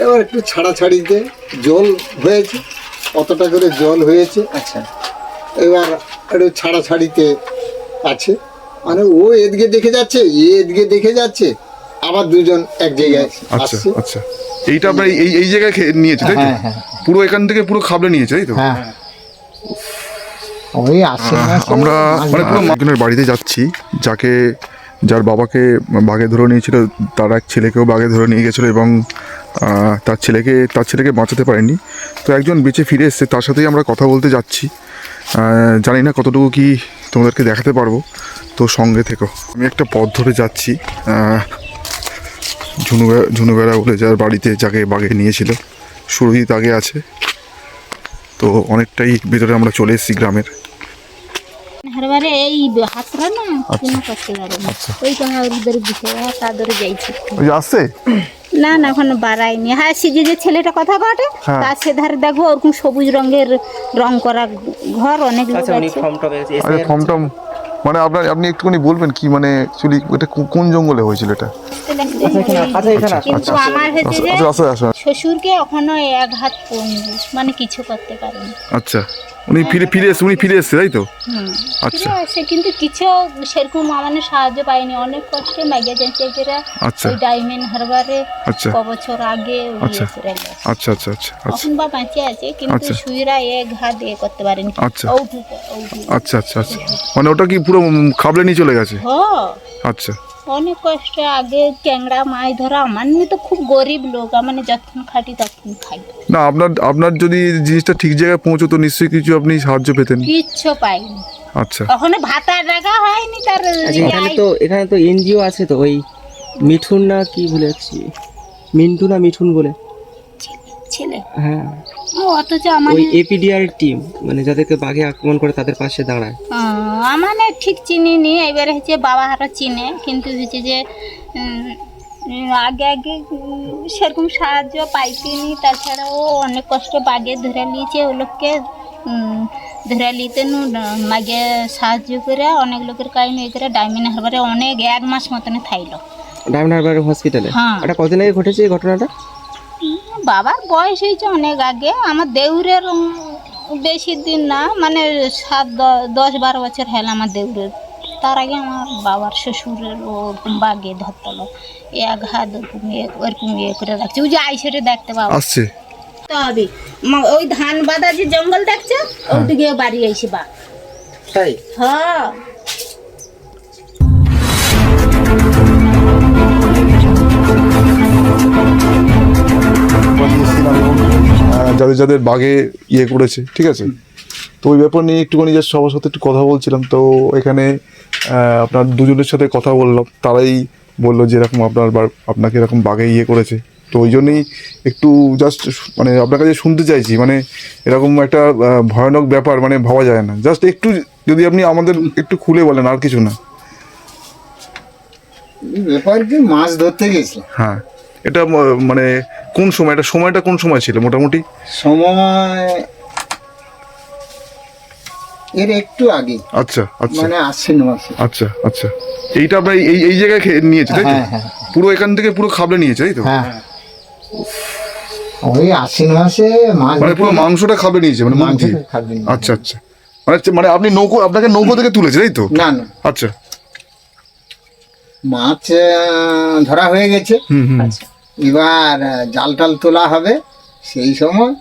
এবার একটু ছাড়া ছাড়াছাড়িতে জল হয়েছে কতটা করে জল হয়েছে। আচ্ছা। এবার একটু ছাড়াছাড়িতে আছে। মানে ও এদিকে দেখে যাচ্ছে এ এদিকে দেখে যাচ্ছে আবার দুজন এক জায়গায় আচ্ছা আচ্ছা। এইটা আপনার এই এই জায়গায় নিয়েছে তাই তো? হ্যাঁ, হ্যাঁ। পুরো এখান থেকে পুরো খাবলে নিয়েছে তাই তো? হ্যাঁ। আমরা মানে পুরো একজনের বাড়িতে যাচ্ছি যাকে যার বাবাকে বাঘে ধরে নিয়েছিল তার এক ছেলেকেও বাঘে ধরে নিয়ে গেছিল এবং তার ছেলেকে তার ছেলেকে বাঁচাতে পারেনি তো একজন বেঁচে ফিরে এসছে তার সাথেই আমরা কথা বলতে যাচ্ছি। জানি না কতটুকু কি তোমাদেরকে দেখাতে পারব। তো সঙ্গে থেকো। আমি একটা পথ ধরে যাচ্ছি। আহ, ঝুনু ঝুনু বেড়া বলে যার বাড়িতে যাকে বাঘে নিয়েছিল। সুরজিৎ আগে আছে। তো অনেকটাই ভেতরে আমরা চলে এসেছি গ্রামের। পারে না ওই যাইছি। আসছে? না না এখন বাড়ায়নি। হ্যাঁ সিজে যে ছেলেটা কথা কাটে হ্যাঁ। তার সে ধারে দেখো ওরকম সবুজ রঙের রং করা ঘর অনেক লোক আচ্ছা আছে। ফর্ম টপ আরে ফর্ম টম মানে আপনার আপনি একটুখানি বলবেন কি মানে অ্যাকচুয়ালি এটা কোন জঙ্গলে হয়েছিল এটা? আচ্ছা। কিন্তু আমার হয়েছে যে আচ্ছা আচ্ছা আচ্ছা শ্বশুরকে এখনও এক হাত মানে কিছু করতে পারেনি। আচ্ছা। উনি ফিরে ফিরে এসে উনি ফিরে এসছে তাই তো? আচ্ছা। আসে কিন্তু কিছু সেরকম মানে সাহায্য পাইনি অনেক কষ্টে ম্যাগে যাচ্ছে আচ্ছা। ডায়মন্ড হারবারে আচ্ছা। ক বছর আগে আচ্ছা। আচ্ছা আচ্ছা আচ্ছা আচ্ছা। এখন বা বাঁচে আছে কিন্তু আচ্ছা। সুইরা এক হাত এ করতে পারেনি। আচ্ছা। আচ্ছা আচ্ছা আচ্ছা। মানে ওটা কি পুরো খাবলে নিয়ে চলে গেছে? হ আচ্ছা। অনেক কষ্ট আগে ট্যাংরা মাছ ধরা আমার নিয়ে তো খুব গরিব লোক মানে যখন খাটি তখন খাই। না আপনার আপনার যদি জিনিসটা ঠিক জায়গায় পৌঁছতো নিশ্চয়ই কিছু আপনি সাহায্য পেতেন। কিচ্ছু পাইনি। আচ্ছা। কখনো ভাতা রাখা হয়নি তার আচ্ছা এখানে তো এখানে তো এনজিও আছে তো ওই মিঠুন না কি ভুলে যাচ্ছি? মিন্টু না মিঠুন বলে। ছেলে। হ্যাঁ। অথচ আমার ওই এপিডিআর টিম মানে যাদেরকে বাঘে আক্রমণ করে তাদের পাশে দাঁড়ায়। আমার ঠিক চিনিনি এবারে হচ্ছে বাবা হারা চিনে কিন্তু হচ্ছে যে আগে আগে সেরকম সাহায্য পাইতিনি তাছাড়াও অনেক কষ্ট বাগে ধরে নিয়েছে ও লোককে ধরে নিতে নু মাগে সাহায্য করে অনেক লোকের কাহিনী করে ডায়মন্ড হারবারে অনেক এক মাস মতন থাইলো। ডায়মন্ড হারবার হসপিটালে হ্যাঁ। এটা কদিন আগে ঘটেছে এই ঘটনাটা? বাবার বয়স হয়েছে অনেক আগে। আমার দেউরের বেশি দিন না মানে সাত দশ বারো বছর হল আমার দেউরের। তার আগে আমার বাবার শ্বশুরের ওরকম বাগে ধরতলো। এক হাত ওরকম ইয়ে- ওরকম ইয়ে করে রাখছে। ওই যে আইসেটে দেখতে পাবো আসছে। তো ওই ধান বাঁধা যে জঙ্গল দেখছ ওদিকে বাড়ি আইসে বা। তাই? হ্যাঁ। যাদের যাদের বাঘে ইয়ে করেছে ঠিক আছে? তো ওই ব্যাপার নিয়ে একটুখানি জাস্ট সবার সাথে একটু কথা বলছিলাম। তো এখানে আপনার দুজনের সাথে কথা বললাম। তারাই বলল যে এরকম আপনার আপনাকে এরকম বাঘে ইয়ে করেছে। তো ওই জন্যই একটু জাস্ট মানে আপনার কাছে শুনতে চাইছি মানে এরকম একটা ভয়ানক ব্যাপার মানে ভাবা যায় না। জাস্ট একটু যদি আপনি আমাদের একটু খুলে বলেন আর কিছু না। ব্যাপার কি মাছ ধরতে গেছে হ্যাঁ। এটা মানে কোন সময় এটা সময়টা কোন সময় ছিল মোটামুটি? সময় এর একটু আগে। আচ্ছা আচ্ছা। মানে আশ্বিন মাসে। আচ্ছা আচ্ছা। এইটা আপনার এই এই জায়গায় নিয়েছে তাই তো? হ্যাঁ, হ্যাঁ। পুরো এখান থেকে পুরো খাবলে নিয়েছে তাই তো? হ্যাঁ। ওই আশ্বিন মাসে মানে পুরো মাংসটা খাবে নিয়েছে মানে মাংস। আচ্ছা আচ্ছা। মানে মানে আপনি নৌকো আপনাকে নৌকো থেকে তুলেছে তাই তো? না না। আচ্ছা। মাছ ধরা হয়ে গেছে। হুম হুম। এবার জাল টাল তোলা হবে। সেই সময়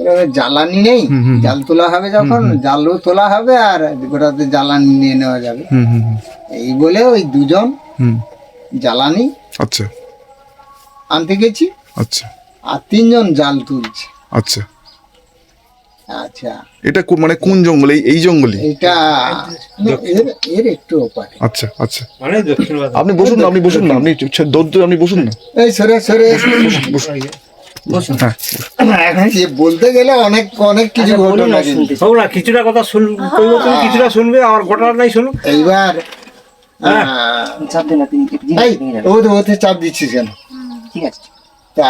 এবারে জ্বালানি নেই। জাল তোলা হবে যখন জালও তোলা হবে আর গোটাতে জ্বালানি নিয়ে নেওয়া যাবে। হুম হুম হুম, এই বলে ওই দুজন হুম। জ্বালানি আচ্ছা। আনতে গেছি। আচ্ছা। আর তিনজন জাল তুলছে। আচ্ছা। আচ্ছা। এটা মানে কোন জঙ্গল? এই জঙ্গলে? এটা এর একটু ওপারে। আচ্ছা আচ্ছা। আপনি বসুন না আপনি বসুন না আপনি দৌড় আপনি বসুন না। এই সরে সরে। হ্যাঁ। এখন যে বলতে গেলে অনেক অনেক কিছু আচ্ছা, ঘটনা না, কিছুটা কথা শুন তুমি কিছুটা শুনবে আমার ঘটনা নাই শুনুক। এইবার হ্যাঁ। ওতে চাপ দিচ্ছিস কেন? ঠিক আছে। তা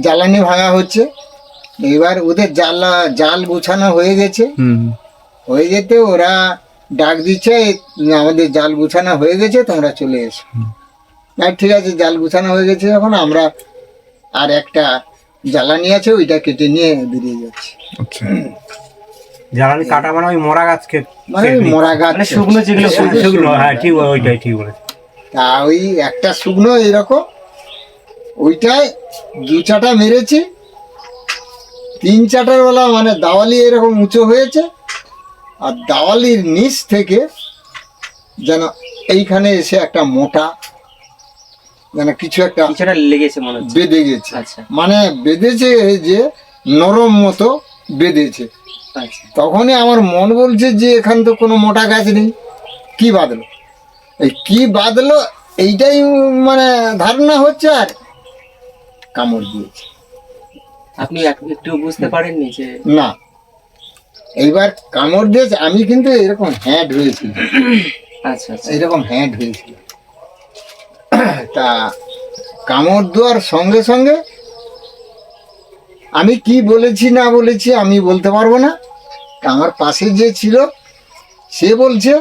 জ্বালানি ভাঙা হচ্ছে। এবার ওদের জ্বালা জাল গুছানো হয়ে গেছে। হয়ে যেতে ওরা ডাক দিচ্ছে আমাদের জাল গুছানো হয়ে গেছে তোমরা চলে এসো। আর ঠিক আছে জাল গুছানো হয়ে গেছে যখন আমরা আর একটা জ্বালানি আছে ওইটা কেটে নিয়ে বেরিয়ে যাচ্ছে। আচ্ছা। জ্বালানি কাটা মানে ওই মরা গাছকে মানে মরা গাছ। মানে শুকনো যেগুলো শুকনো হ্যাঁ ঠিক ওইটাই ঠিক বলেছে। তা ওই একটা শুকনো এরকম ওইটায় দু চাটা মেরেছি। তিন চাটার বেলা মানে দাওয়ালি এরকম উঁচু হয়েছে আর দাওয়ালির নিচ থেকে যেন এইখানে এসে একটা মোটা যেন কিছু একটা কিছুটা লেগেছে মনে বেঁধে গেছে। আচ্ছা। মানে বেঁধেছে যে নরম মতো বেঁধেছে। আচ্ছা। তখনই আমার মন বলছে যে এখান তো কোনো মোটা গাছ নেই কি বাঁধলো? এই কি বাঁধলো? এইটাই মানে ধারণা হচ্ছে আর কামড় দিয়েছে। আপনি এক- একটু বুঝতে পারেননি যে না। এইবার কামড় দিয়েছে আমি কিন্তু এরকম হ্যাড হয়েছিল আচ্ছা আচ্ছা। এইরকম হ্যাড হয়েছিল তা কামড় দেওয়ার সঙ্গে সঙ্গে আমি কি বলেছি না বলেছি আমি বলতে পারব না। আমার পাশে যে ছিল সে বলছে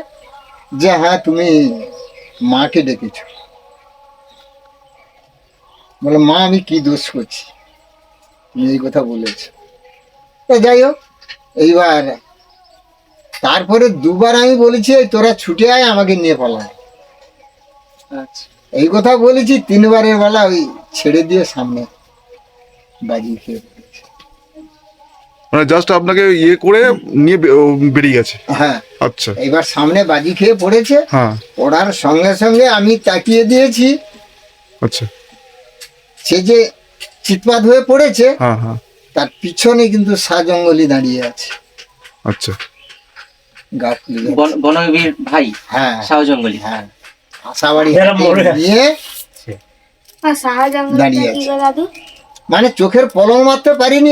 যে হ্যাঁ তুমি মাকে ডেকেছ। বলে মা আমি কি দোষ করছি? এই কথা বলেছে। তা যাই হোক। এইবার তারপরে দুবার আমি বলেছি তোরা ছুটে আয় আমাকে নিয়ে পালা আচ্ছা। এই কথা বলেছি তিনবারের বেলা ওই ছেড়ে দিয়ে সামনে বাজি খেয়ে পড়েছে। মানে জাস্ট আপনাকে ইয়ে করে নিয়ে বেরিয়ে গেছে? হ্যাঁ। আচ্ছা। এইবার সামনে বাজি খেয়ে পড়েছে। হ্যাঁ। পড়ার সঙ্গে সঙ্গে আমি তাকিয়ে দিয়েছি। আচ্ছা। সে যে চিৎপাত হয়ে পড়েছে হ্যাঁ হ্যাঁ। তার পিছনে কিন্তু সা জঙ্গলি দাঁড়িয়ে আছে। আচ্ছা। বনবির ভাই হ্যাঁ। হ্যাঁ। আশাবাড়ি দাঁড়িয়ে আছে। মানে চোখের পলক মারতে পারিনি।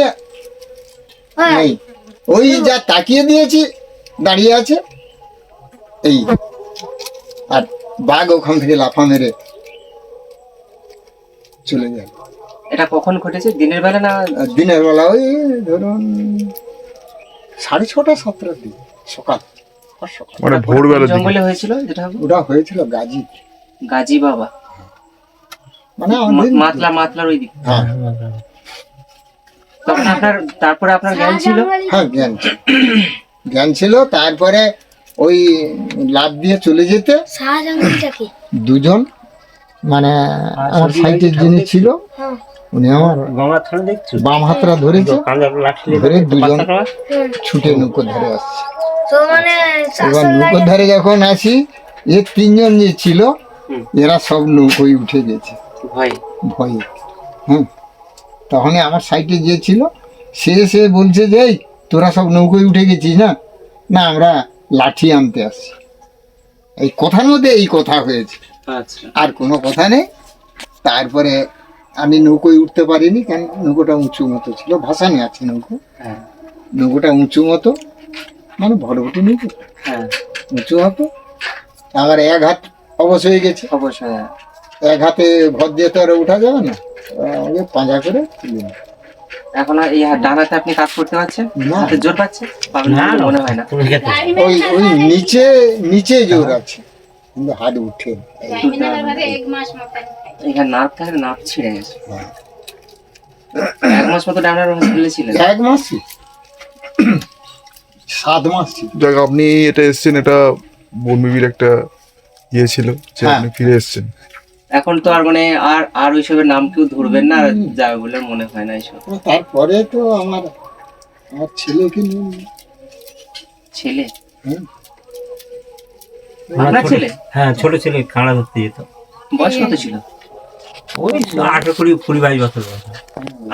হ্যাঁ। ওই যা তাকিয়ে দিয়েছি দাঁড়িয়ে আছে। এই। আর বাঘ ওখান থেকে লাফা মেরে চলে যায়। এটা কখন ঘটেছে? দিনের বেলা না দিনের বেলা ওই ধরুন সাড়ে ছটা সাতটার দিকে সকাল। মানে ভোরবেলার জঙ্গলে হয়েছিল যেটা ওটা হয়েছিল গাজী। গাজী বাবা। মানে মাতলা মাতলার ওই দিক হ্যাঁ। তখন আপনার তারপরে আপনার জ্ঞান ছিল? হ্যাঁ জ্ঞান ছিল। জ্ঞান ছিল তারপরে ওই লাভ দিয়ে চলে যেতে দুজন মানে আমার সাইটের যিনি ছিল হ্যাঁ। উনি আমার বাম হাতটা ধরেছে লাঠি ধরে দুজন ছুটে নৌকো ধারে আসছে। মানে এবার নৌকো ধারে যখন আসি এ তিনজন যে ছিল এরা সব নৌকোয় উঠে গেছে। ভয়? ভয়ে। হ্যাঁ তখনই আমার সাইডে যে ছিল সে সে বলছে যে এই তোরা সব নৌকোয় উঠে গেছিস না? না আমরা লাঠি আনতে আসছি। এই কথার মধ্যে এই কথা হয়েছে। আর কোনো কথা নেই। তারপরে আমি নৌকোয় উঠতে পারিনি কেন নৌকোটা উঁচু মতো ছিল ভাসানি আছে নৌকো। হ্যাঁ। নৌকোটা উঁচু মতো মানে ভরভটি নৌকো। হ্যাঁ। উঁচু মতো। আমার এক হাত অবশ হয়ে গেছে। অবশ্যই হ্যাঁ। এক হাতে ভর দিয়ে তো আর ওঠা যাবে না। আমাকে পাঁজা করে তুলে। এখন আর এই হাত- ডান আপনি কাজ করতে পারছেন। হাতে জোর পাচ্ছে? না, মনে হয় না। ওই ওই নিচে নিচে জোর আছে। কিন্তু হাত উঠে এখানে থাকলে ছিঁড়ে গেছে। হ্যাঁ। এক মাস মতো ডানার হসপিটালে ছিলেন? এক মাস সাত মাস যাক আপনি এটা এসছেন এটা বনবিবির একটা ইয়ে ছিল যে হ্যাঁ। আপনি ফিরে এসছেন। এখন তো আর মানে আর আর ওইসবের নাম কেউ ধরবেন না আর যাবে বলে মনে হয় না এইসব তারপরে তো আমার আমার ছেলেকে নিয়ে ছেলে? হুম। আপনার ছেলে? হ্যাঁ ছোট ছেলে কাঁড়া ধরতে যেত। বয়স কত ছিল? ওই আঠেরো কুড়ি কুড়ি বাইশ বছর বয়স।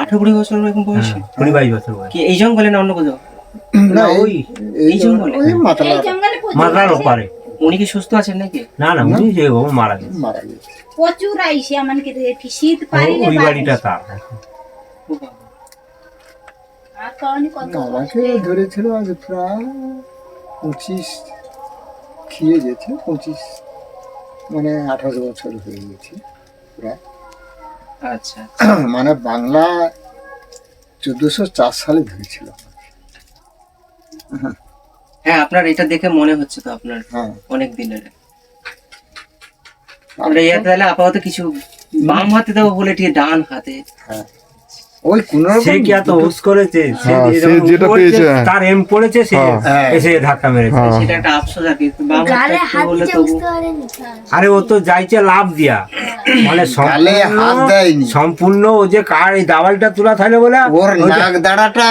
আঠারো কুড়ি বছর এরকম বয়স? হ্যাঁ, কুড়ি বাইশ বছর বয়স। কি এই জঙ্গলে না অন্য কোথাও? না ওই এই জঙ্গলে? ওই মাতালা মাথার ওপারে। উনি কি সুস্থ আছেন নাকি? না না উনি যে ও মারা গেছে। মারা গেছে। প্রচুর আইসে আমাকে দেখি শীত পারিলে ওই বাড়িটা তার। আর কত আমাকে ধরেছিল আজ প্রায় পঁচিশ খেয়ে গেছে পঁচিশ মানে আঠাশ বছর হয়ে গেছে প্রায়। আচ্ছা। মানে বাংলা চোদ্দশো চার সালে ধরেছিল। হ্যাঁ আপনার এটা দেখে মনে হচ্ছে তো আপনার হ্যাঁ। অনেক দিনের। আমরা ইয়ে তাহলে আপাতত কিছু বাম হাতে দেবো বলে ঠিক ডান হাতে। ওই কোন সে কি এত হুস করেছে? সে হ্যাঁ, যেটা পেয়েছে, হ্যাঁ। তার এম পড়েছে সে হ্যাঁ। এসে ধাক্কা মেরেছে। সেটা একটা আফসোস আর কি। আরে ও তো যাইছে লাভ দিয়া। মানে সম্পূর্ণ দেয়নি। সম্পূর্ণ ও যে কার এই দাবালটা তোলা থাকলে বলে ওর নাক দাঁড়াটা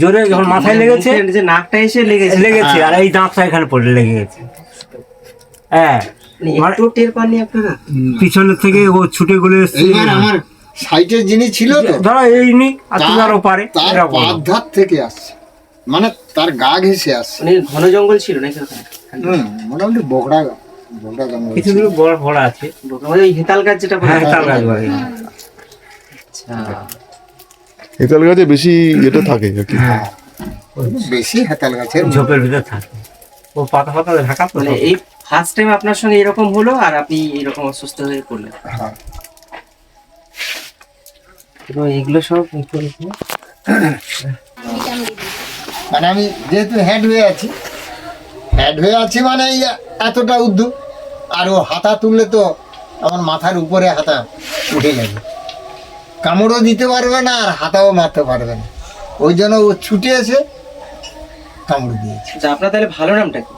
জোরে যখন মাথায় লেগেছে যে নাকটা এসে লেগেছে। লেগেছে আর এই দাঁতটা এখানে পড়ে লেগে গেছে হ্যাঁ। মানে পিছনের থেকে ও ছুটে গলে এসছে। আমার সাইটের যিনি ছিল তো ধরো এই নি তার- পারে। থেকে আসছে। মানে তার গা ঘেসে আসছে। মানে ঘন জঙ্গল ছিল নাকি ওখানে? মোটামুটি বগড়া গা- বগড়া জঙ্গল কিছু দূর বড় বড় আছে। মানে ওই হেতাল গাছ যেটা বলে। হ্যাঁ তার গাছ বলে। আচ্ছা। এতাল গাছে বেশি এটা থাকে আর কি। হ্যাঁ। বেশি হেতাল গাছের ঝোপের ভিতর থাকে। ও পাতা পাতা ঢাকা তো মানে এই ফার্স্ট টাইম আপনার সঙ্গে এরকম হলো আর আপনি এরকম অসুস্থ হয়ে পড়লেন? হ্যাঁ। তো এগুলো সব মানে আমি যেহেতু হেড হয়ে আছি হেড হয়ে আছি মানে এই এতটা উদ্দু আর ও হাতা তুললে তো আমার মাথার উপরে হাতা উঠে যাবে। কামড়ও দিতে পারবে না আর হাতাও মারতে পারবে না। ওই জন্য ও ছুটে এসে কামড় দিয়েছে। আচ্ছা আপনার তাহলে ভালো নামটা কি?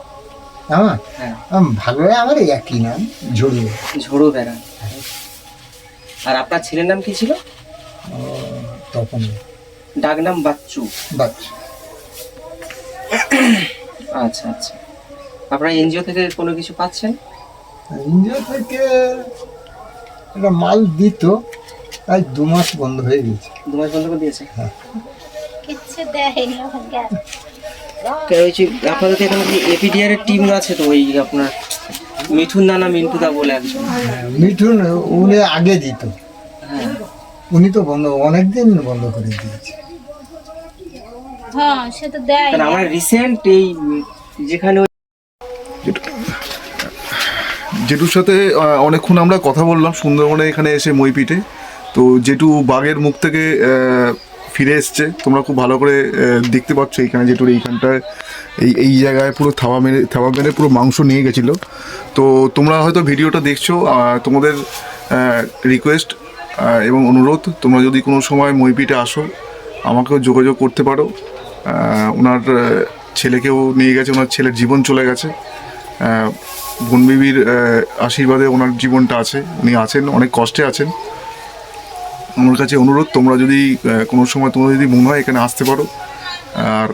আমার? হ্যাঁ। আম, ভালো আমার এই একই নাম ঝড়িয়ে ঝোড়ো বেড়া। আর আপনার ছেলের নাম কি ছিল? তখন ডাক নাম বাচ্চু। বাচ্চা। আচ্ছা আচ্ছা। আপনারা এনজিও থেকে কোনো কিছু পাচ্ছেন? ইন্ডিয়া থেকে একটা মাল দিত তাই দু মাস বন্ধ হয়ে গেছে। দু মাস বন্ধ করে দিয়েছে? কিচ্ছু দেয়নি আমাকে। আপনাদের তো এখানে এপিডিআর এর টিম আছে তো ওই আপনার মিঠুন দানা মিন্টু দা বলে একজন। মিঠুন উনি আগে দিত। হ্যাঁ উনি তো বন্ধ অনেকদিন বন্ধ করে দিয়েছে। হ্যাঁ সে তো দেয়। কারণ আমরা রিসেন্ট এই যেখানে জেঠুর সাথে অনেকক্ষণ আমরা কথা বললাম সুন্দরবনে এখানে এসে মইপিটে। তো জেঠু বাঘের মুখ থেকে ফিরে এসছে তোমরা খুব ভালো করে দেখতে পাচ্ছ এইখানে জেঠুর এইখানটায়। এই এই জায়গায় পুরো থাবা মেরে থাবা মেরে পুরো মাংস নিয়ে গেছিল। তো তোমরা হয়তো ভিডিওটা দেখছ তোমাদের রিকোয়েস্ট এবং অনুরোধ, তোমরা যদি কোনো সময় মইপিটে আসো, আমাকেও যোগাযোগ করতে পারো। ওনার ছেলেকেও নিয়ে গেছে ওনার ছেলের জীবন চলে গেছে। বনবিবির আশীর্বাদে ওনার জীবনটা আছে, উনি আছেন, অনেক কষ্টে আছেন। আমার কাছে অনুরোধ, তোমরা যদি কোনো সময় তোমরা যদি মনে হয় এখানে আসতে পারো। আর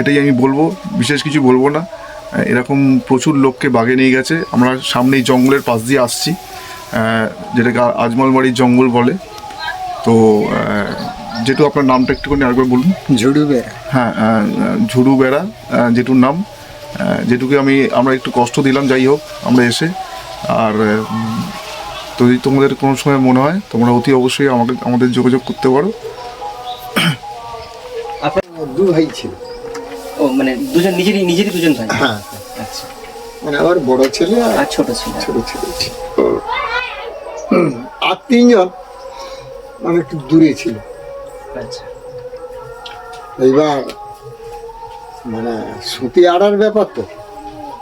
এটাই আমি বলব, বিশেষ কিছু বলব না। এরকম প্রচুর লোককে বাগে নিয়ে গেছে। আমরা সামনেই জঙ্গলের পাশ দিয়ে আসছি। যেটাকে আজমলবাড়ির জঙ্গল বলে। তো যেটু আপনার নামটা একটুখানি আরেকবার বলুন। ঝুড়ুবে হ্যাঁ আহ, আহ, ঝুড়ু বেড়া যেটুর নাম। যেটুকে আমি আমরা একটু কষ্ট দিলাম যাই হোক আমরা এসে। আর তো যদি তোমাদের কোনো সময় মনে হয় তোমরা অতি অবশ্যই আমাকে আমাদের যোগাযোগ করতে পারো। দু ভাই ছিল। ও মানে দুজন নিজেরই নিজেরই দুজন ভাই? হ্যাঁ। আচ্ছা। মানে আমার বড় ছেলে আর ছোট ছিল। ছোট ছেলে আর তিনজন মানে একটু দূরে ছিল। আচ্ছা। এইবার মানে সুতি আড়ার ব্যাপার তো।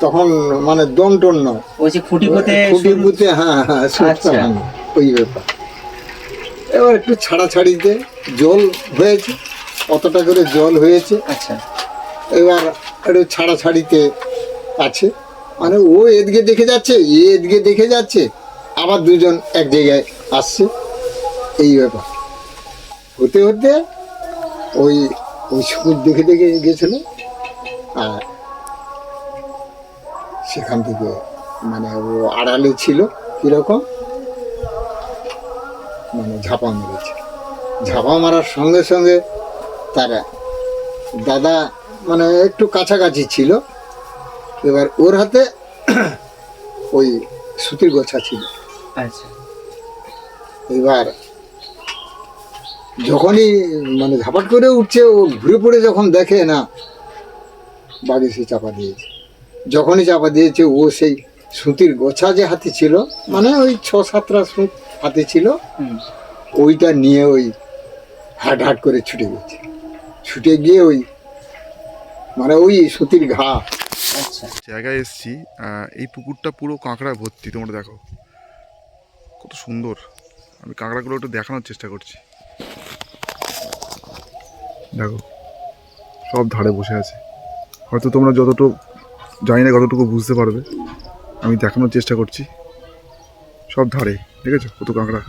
তখন মানে দম টন নয়। ওই যে খুঁটি পোতে খুঁটি পুঁতে হ্যাঁ হ্যাঁ সুতটা আচ্ছা। ভাঙে, ওই ব্যাপার। এবার একটু ছাড়াছাড়িতে জল হয়েছে অতটা করে জল হয়েছে। আচ্ছা। এবার একটু ছাড়াছাড়িতে আছে। মানে ও এদিকে দেখে যাচ্ছে এ এদিকে দেখে যাচ্ছে। আবার দুজন এক জায়গায় আসছে, এই ব্যাপার। হতে হতে ওই ওই সুর দেখে দেখে গেছিল, আর সেখান থেকে মানে ও আড়ালে ছিল কীরকম? মানে ঝাঁপা মেরেছে। ঝাঁপা মারার সঙ্গে সঙ্গে তারা দাদা মানে একটু কাছাকাছি ছিল। এবার ওর হাতে ওই সুতির গোছা ছিল। আচ্ছা। এবার যখনই মানে ঝাপাট করে উঠছে ও ঘুরে পড়ে যখন দেখে না বাড়ি সে চাপা দিয়েছে। যখনই চাপা দিয়েছে ও সেই সুতির গোছা যে হাতে ছিল মানে ওই ছ সাতটা সুত হাতে ছিল ওইটা নিয়ে ওই হাট হাট করে ছুটে গেছে। ছুটে গিয়ে ওই মানে ওই সুতির ঘা। আচ্ছা। জায়গায় এসছি এই পুকুরটা পুরো কাঁকড়া ভর্তি তোমরা দেখো। সুন্দর। আমি কাঁকড়াগুলো একটু দেখানোর চেষ্টা করছি। দেখো, সব ধারে বসে আছে। হয়তো তোমরা যতটুকু, জানি না কতটুকু বুঝতে পারবে। আমি দেখানোর চেষ্টা করছি। সব ধারে ঠিক আছে কত কাঁকড়া?